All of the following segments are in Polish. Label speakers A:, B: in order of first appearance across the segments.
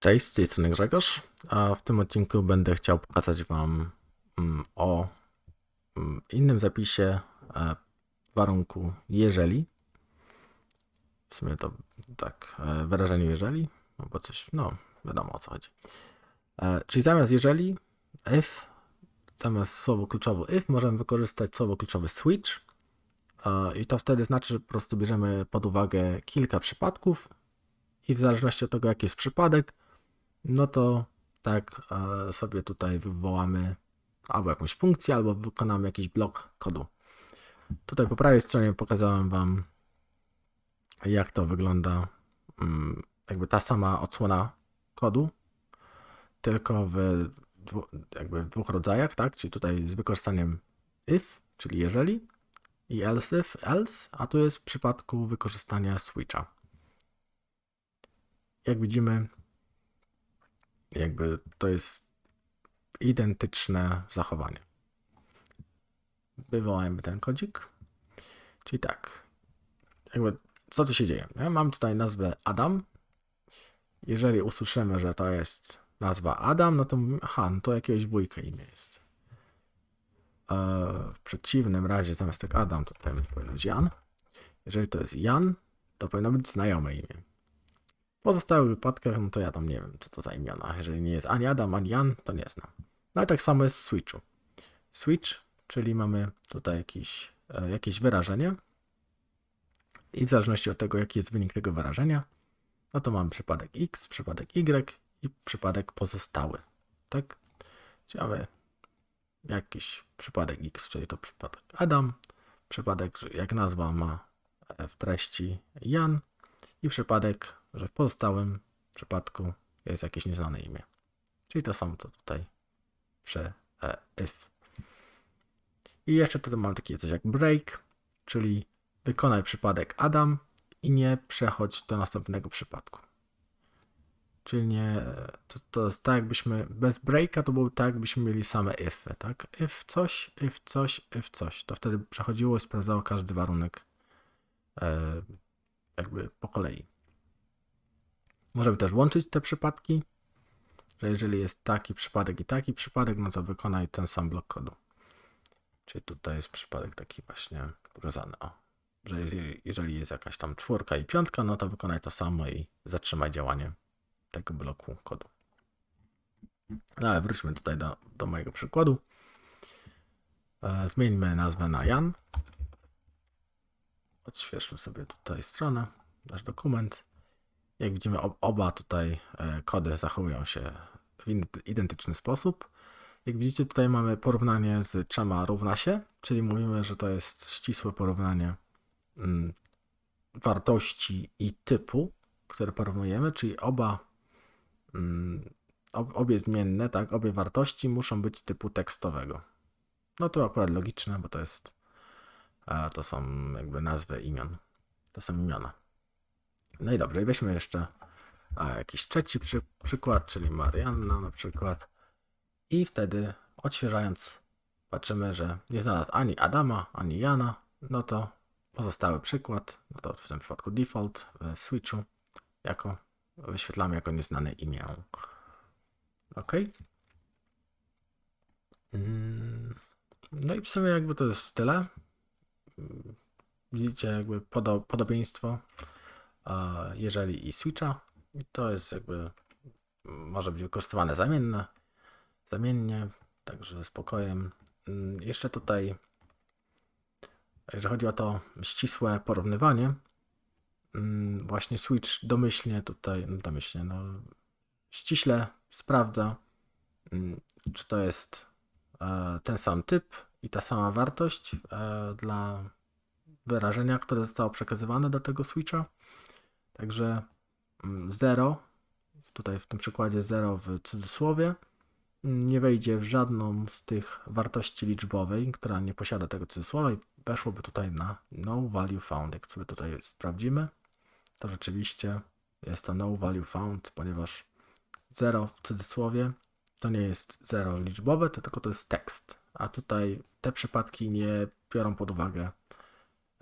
A: Cześć, z tej strony Grzegorz, a w tym odcinku będę chciał pokazać Wam mm, o mm, innym zapisie e, warunku jeżeli. W sumie to tak, e, wyrażeniu jeżeli, no bo coś, no wiadomo o co chodzi. E, Czyli zamiast jeżeli, if, zamiast słowo kluczowe if możemy wykorzystać słowo kluczowe switch i to wtedy znaczy, że po prostu bierzemy pod uwagę kilka przypadków i w zależności od tego, jaki jest przypadek, no to tak e, sobie tutaj wywołamy albo jakąś funkcję, albo wykonamy jakiś blok kodu. Tutaj po prawej stronie pokazałem Wam, jak to wygląda, mm, jakby ta sama odsłona kodu, tylko w, dwóch rodzajach, tak? Czyli tutaj z wykorzystaniem if, czyli jeżeli, i else if, else, a tu jest w przypadku wykorzystania switcha. Jak widzimy, jakby to jest identyczne zachowanie. Wywołajmy ten kodzik. Czyli tak, jakby co tu się dzieje? Ja mam tutaj nazwę Adam. Jeżeli usłyszymy, że to jest nazwa Adam, no to mówimy, aha, no to jakiegoś wujka imię jest. E, W przeciwnym razie zamiast tak Adam, to tutaj powinno być Jan. Jeżeli to jest Jan, to powinno być znajome imię. W pozostałych wypadkach, no to ja tam nie wiem, co to za imiona. Jeżeli nie jest ani Adam, ani Jan, to nie znam. No i tak samo jest w Switchu. Switch, czyli mamy tutaj jakiś, e, jakieś wyrażenie i w zależności od tego, jaki jest wynik tego wyrażenia, no to mamy przypadek X, przypadek Y i przypadek pozostały. Tak? Czyli jakiś przypadek X, czyli to przypadek Adam, przypadek, jak nazwa ma e, w treści Jan i przypadek, że w pozostałym przypadku jest jakieś nieznane imię. Czyli to samo, co tutaj przy e, if. I jeszcze tutaj mam takie coś jak break, czyli wykonaj przypadek Adam i nie przechodź do następnego przypadku. Czyli nie, to, to jest tak jakbyśmy, bez breaka to było tak jakbyśmy mieli same ify, tak? If coś, if coś, if coś. To wtedy przechodziło i sprawdzało każdy warunek e, jakby po kolei. Możemy też łączyć te przypadki, że jeżeli jest taki przypadek i taki przypadek, no to wykonaj ten sam blok kodu. Czyli tutaj jest przypadek taki właśnie pokazany. O, że jeżeli, jeżeli jest jakaś tam czwórka i piątka, no to wykonaj to samo i zatrzymaj działanie tego bloku kodu. No ale wróćmy tutaj do, do mojego przykładu. E, zmieńmy nazwę na Jan. Odświeżmy sobie tutaj stronę, nasz dokument. Jak widzimy, ob- oba tutaj e, kody zachowują się w identyczny sposób. Jak widzicie, tutaj mamy porównanie z trzema równa się, czyli mówimy, że to jest ścisłe porównanie mm, wartości i typu, które porównujemy, czyli oba mm, ob- obie zmienne, tak, obie wartości muszą być typu tekstowego. No to akurat logiczne, bo to jest e, to są jakby nazwy imion. To są imiona. No i dobrze, i weźmy jeszcze a, jakiś trzeci przy, przykład, czyli Marianna na przykład. I wtedy odświeżając patrzymy, że nie znalazł ani Adama, ani Jana, no to pozostały przykład, no to w tym przypadku default w switchu, jako wyświetlamy jako nieznane imię. Ok. Mm, No i w sumie jakby to jest tyle. Widzicie jakby podo podobieństwo jeżeli i switcha. I to jest jakby może być wykorzystywane zamienne, zamiennie, także spokojem. Mm, Jeszcze tutaj, jeżeli chodzi o to ścisłe porównywanie, mm, właśnie switch domyślnie tutaj, no domyślnie, no ściśle sprawdza, mm, czy to jest e, ten sam typ i ta sama wartość e, dla wyrażenia, które zostało przekazywane do tego switcha. Także 0, tutaj w tym przykładzie 0 w cudzysłowie, mm, nie wejdzie w żadną z tych wartości liczbowej, która nie posiada tego cudzysłowa i weszłoby tutaj na no value found. Jak sobie tutaj sprawdzimy, to rzeczywiście jest to no value found, ponieważ 0 w cudzysłowie to nie jest 0 liczbowe, to tylko to jest tekst. A tutaj te przypadki nie biorą pod uwagę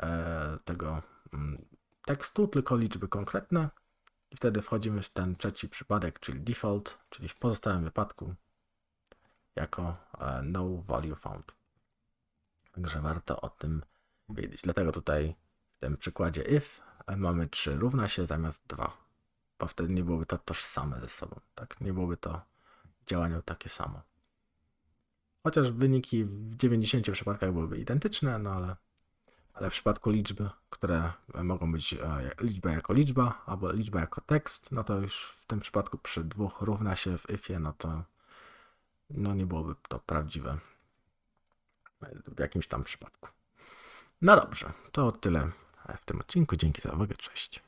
A: e, tego mm, tekstu, tylko liczby konkretne. I wtedy wchodzimy w ten trzeci przypadek, czyli default, czyli w pozostałym wypadku jako e, no value found. Także warto o tym wiedzieć. Dlatego tutaj w tym przykładzie if e, mamy 3 równa się zamiast 2, bo wtedy nie byłoby to tożsame ze sobą. Tak? Nie byłoby to działaniu takie samo. Chociaż wyniki w 90 przypadkach byłyby identyczne, no ale, ale w przypadku liczby, które mogą być e, liczba jako liczba albo liczba jako tekst, no to już w tym przypadku przy dwóch równa się w ifie, no to no nie byłoby to prawdziwe w jakimś tam przypadku. No dobrze, to tyle w tym odcinku. Dzięki za uwagę, cześć.